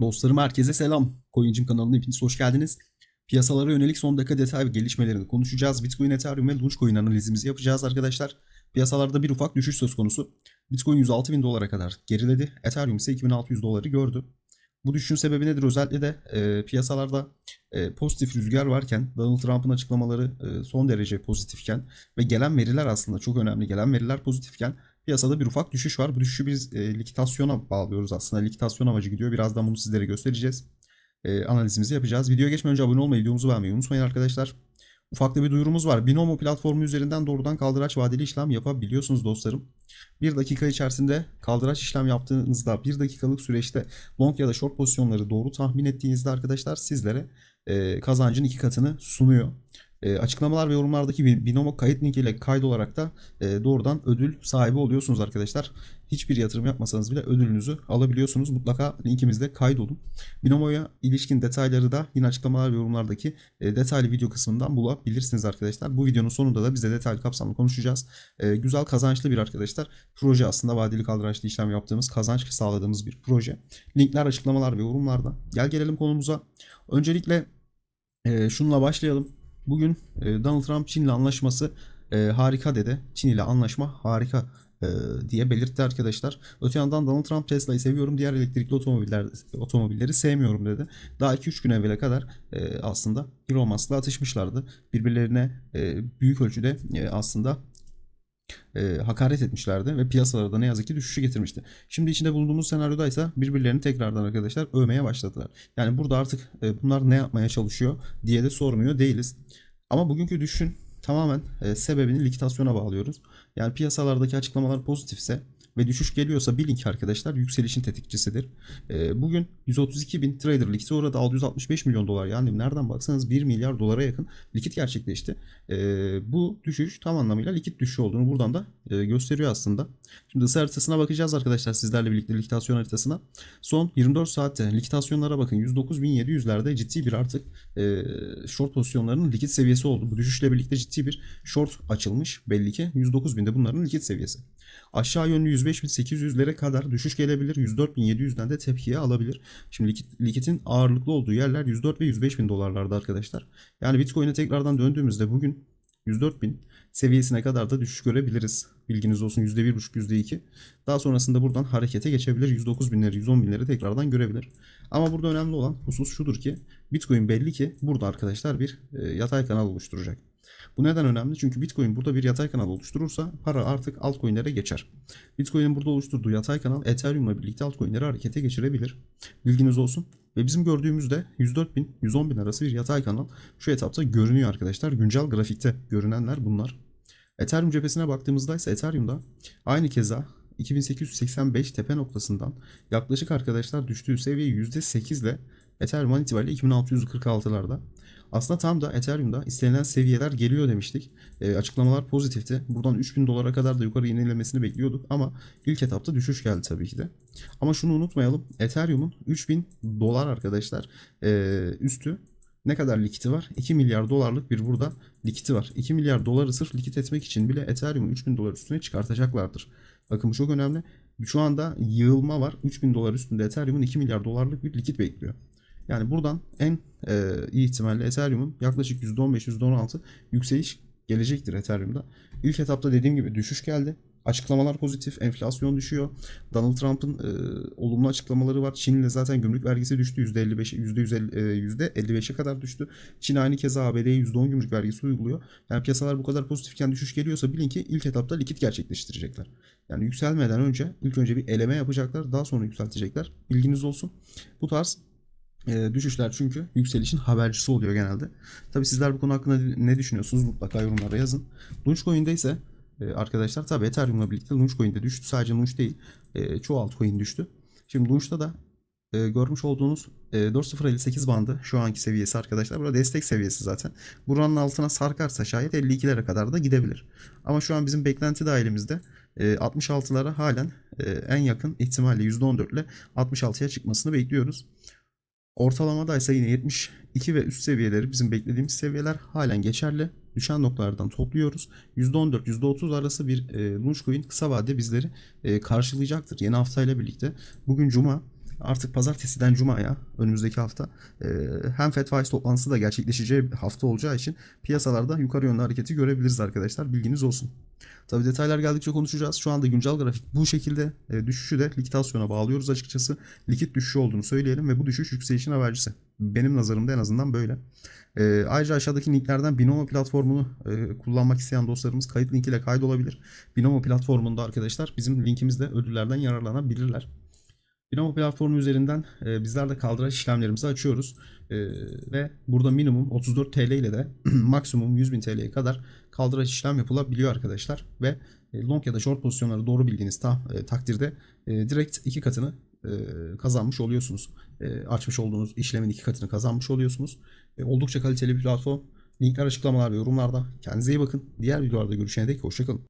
Dostlarım herkese selam. Coincim kanalına hepiniz hoş geldiniz. Piyasalara yönelik son dakika detay ve gelişmelerini konuşacağız. Bitcoin, Ethereum ve Dogecoin analizimizi yapacağız arkadaşlar. Piyasalarda bir ufak düşüş söz konusu. Bitcoin 106 bin dolara kadar geriledi. Ethereum ise 2600 doları gördü. Bu düşüşün sebebi nedir? Özellikle de e, piyasalarda e, pozitif rüzgar varken, Donald Trump'ın açıklamaları e, son derece pozitifken ve gelen veriler aslında çok önemli. Gelen veriler pozitifken piyasada bir ufak düşüş var. Bu düşüşü biz e, likitasyona bağlıyoruz aslında. Likitasyon amacı gidiyor. Birazdan bunu sizlere göstereceğiz. E, analizimizi yapacağız. Videoya geçmeden önce abone olmayı, videomuzu beğenmeyi unutmayın arkadaşlar. Ufak bir duyurumuz var. Binomo platformu üzerinden doğrudan kaldıraç vadeli işlem yapabiliyorsunuz dostlarım. Bir dakika içerisinde kaldıraç işlem yaptığınızda bir dakikalık süreçte long ya da short pozisyonları doğru tahmin ettiğinizde arkadaşlar sizlere e, kazancın iki katını sunuyor. E, açıklamalar ve yorumlardaki bin- Binomo kayıt linkiyle kaydolarak da e, doğrudan ödül sahibi oluyorsunuz arkadaşlar. Hiçbir yatırım yapmasanız bile ödülünüzü alabiliyorsunuz. Mutlaka linkimizde kaydolun. Binomo'ya ilişkin detayları da yine açıklamalar ve yorumlardaki e, detaylı video kısmından bulabilirsiniz arkadaşlar. Bu videonun sonunda da bize detaylı kapsamlı konuşacağız. E, güzel kazançlı bir arkadaşlar. Proje aslında vadeli kaldıraçlı işlem yaptığımız, kazanç sağladığımız bir proje. Linkler açıklamalar ve yorumlarda. Gel gelelim konumuza. Öncelikle e, şununla başlayalım. Bugün e, Donald Trump Çin'le anlaşması e, harika dedi. Çin ile anlaşma harika e, diye belirtti arkadaşlar. Öte yandan Donald Trump Tesla'yı seviyorum, diğer elektrikli otomobiller otomobilleri sevmiyorum dedi. Daha 2-3 gün evvele kadar aslında Elon Musk'la atışmışlardı. Birbirlerine büyük ölçüde aslında e, hakaret etmişlerdi ve piyasalarda ne yazık ki düşüşü getirmişti. Şimdi içinde bulunduğumuz senaryoda ise birbirlerini tekrardan arkadaşlar övmeye başladılar. Yani burada artık e, bunlar ne yapmaya çalışıyor diye de sormuyor değiliz. Ama bugünkü düşüşün tamamen e, sebebini likitasyona bağlıyoruz. Yani piyasalardaki açıklamalar pozitifse ve düşüş geliyorsa bilin ki arkadaşlar yükselişin tetikçisidir. E, bugün 132 bin trader likite uğradı 665 milyon dolar yani nereden baksanız 1 milyar dolara yakın likit gerçekleşti. E, bu düşüş tam anlamıyla likit düşüşü olduğunu buradan da e, gösteriyor aslında. Şimdi ısı haritasına bakacağız arkadaşlar sizlerle birlikte likitasyon haritasına. Son 24 saatte likitasyonlara bakın 109.700'lerde ciddi bir artık e, short pozisyonlarının likit seviyesi oldu. Bu düşüşle birlikte ciddi bir short açılmış belli ki 109.000'de bunların likit seviyesi. Aşağı yönlü 105.800'lere kadar düşüş gelebilir. 104.700'den de tepkiye alabilir. Şimdi likit, likitin ağırlıklı olduğu yerler 104 ve 105.000 dolarlarda arkadaşlar. Yani Bitcoin'e tekrardan döndüğümüzde bugün 104.000 seviyesine kadar da düşüş görebiliriz. Bilginiz olsun %1.5 %2. Daha sonrasında buradan harekete geçebilir. 109 binleri 110 binleri tekrardan görebilir. Ama burada önemli olan husus şudur ki Bitcoin belli ki burada arkadaşlar bir e, yatay kanal oluşturacak. Bu neden önemli? Çünkü Bitcoin burada bir yatay kanal oluşturursa para artık altcoin'lere geçer. Bitcoin'in burada oluşturduğu yatay kanal Ethereum'la birlikte altcoin'leri harekete geçirebilir. Bilginiz olsun. Ve bizim gördüğümüzde 104 bin 110 bin arası bir yatay kanal şu etapta görünüyor arkadaşlar. Güncel grafikte görünenler bunlar. Ethereum cephesine baktığımızda ise Ethereum'da aynı keza 2885 tepe noktasından yaklaşık arkadaşlar düştüğü seviye %8 ile Ethereum an itibariyle 2646'larda. Aslında tam da Ethereum'da istenilen seviyeler geliyor demiştik. E, açıklamalar pozitifti. Buradan 3000 dolara kadar da yukarı yenilemesini bekliyorduk ama ilk etapta düşüş geldi tabii ki de. Ama şunu unutmayalım. Ethereum'un 3000 dolar arkadaşlar e, üstü ne kadar likiti var? 2 milyar dolarlık bir burada likiti var. 2 milyar doları sırf likit etmek için bile Ethereum'u 3000 dolar üstüne çıkartacaklardır. Bakın bu çok önemli. Şu anda yığılma var. 3000 dolar üstünde Ethereum'un 2 milyar dolarlık bir likit bekliyor. Yani buradan en e, iyi ihtimalle Ethereum'un yaklaşık %15-%16 yükseliş gelecektir Ethereum'da. İlk etapta dediğim gibi düşüş geldi. Açıklamalar pozitif, enflasyon düşüyor. Donald Trump'ın e, olumlu açıklamaları var. Çin'le zaten gümrük vergisi düştü. %55'e %150, e, %55'e kadar düştü. Çin aynı keza ABD'ye %10 gümrük vergisi uyguluyor. Yani piyasalar bu kadar pozitifken düşüş geliyorsa bilin ki ilk etapta likit gerçekleştirecekler. Yani yükselmeden önce ilk önce bir eleme yapacaklar. Daha sonra yükseltecekler. Bilginiz olsun. Bu tarz e, düşüşler çünkü yükselişin habercisi oluyor genelde. Tabi sizler bu konu hakkında ne düşünüyorsunuz mutlaka yorumlara yazın. Launchcoin'de ise e, arkadaşlar tabi Ethereum'la birlikte Launchcoin'de düştü. Sadece Launch değil e, çoğu altcoin düştü. Şimdi Launch'ta da e, görmüş olduğunuz e, 4.058 bandı şu anki seviyesi arkadaşlar. Burada destek seviyesi zaten. Buranın altına sarkarsa şayet 52'lere kadar da gidebilir. Ama şu an bizim beklenti dahilimizde e, 66'lara halen e, en yakın ihtimalle %14 ile 66'ya çıkmasını bekliyoruz. Ortalamada ise yine 72 ve üst seviyeleri bizim beklediğimiz seviyeler halen geçerli. Düşen noktalardan topluyoruz. %14-%30 arası bir e, Launchcoin kısa vade bizleri e, karşılayacaktır. Yeni haftayla birlikte. Bugün Cuma artık pazartesiden cumaya önümüzdeki hafta e, hem FED faiz toplantısı da gerçekleşeceği hafta olacağı için piyasalarda yukarı yönlü hareketi görebiliriz arkadaşlar. Bilginiz olsun. Tabi detaylar geldikçe konuşacağız. Şu anda güncel grafik bu şekilde. E, düşüşü de likitasyona bağlıyoruz açıkçası. Likit düşüşü olduğunu söyleyelim ve bu düşüş yükselişin habercisi. Benim nazarımda en azından böyle. E, ayrıca aşağıdaki linklerden Binomo platformunu e, kullanmak isteyen dostlarımız kayıt linkiyle kaydolabilir. Binomo platformunda arkadaşlar bizim linkimizde ödüllerden yararlanabilirler. Binomo platformu üzerinden e, bizler de kaldıraç işlemlerimizi açıyoruz. E, ve burada minimum 34 TL ile de maksimum 100.000 TL'ye kadar kaldıraç işlem yapılabiliyor arkadaşlar. Ve e, long ya da short pozisyonları doğru bildiğiniz ta, e, takdirde e, direkt iki katını e, kazanmış oluyorsunuz. E, açmış olduğunuz işlemin iki katını kazanmış oluyorsunuz. E, oldukça kaliteli bir platform. Linkler açıklamalar ve yorumlarda. Kendinize iyi bakın. Diğer videolarda görüşene dek hoşçakalın.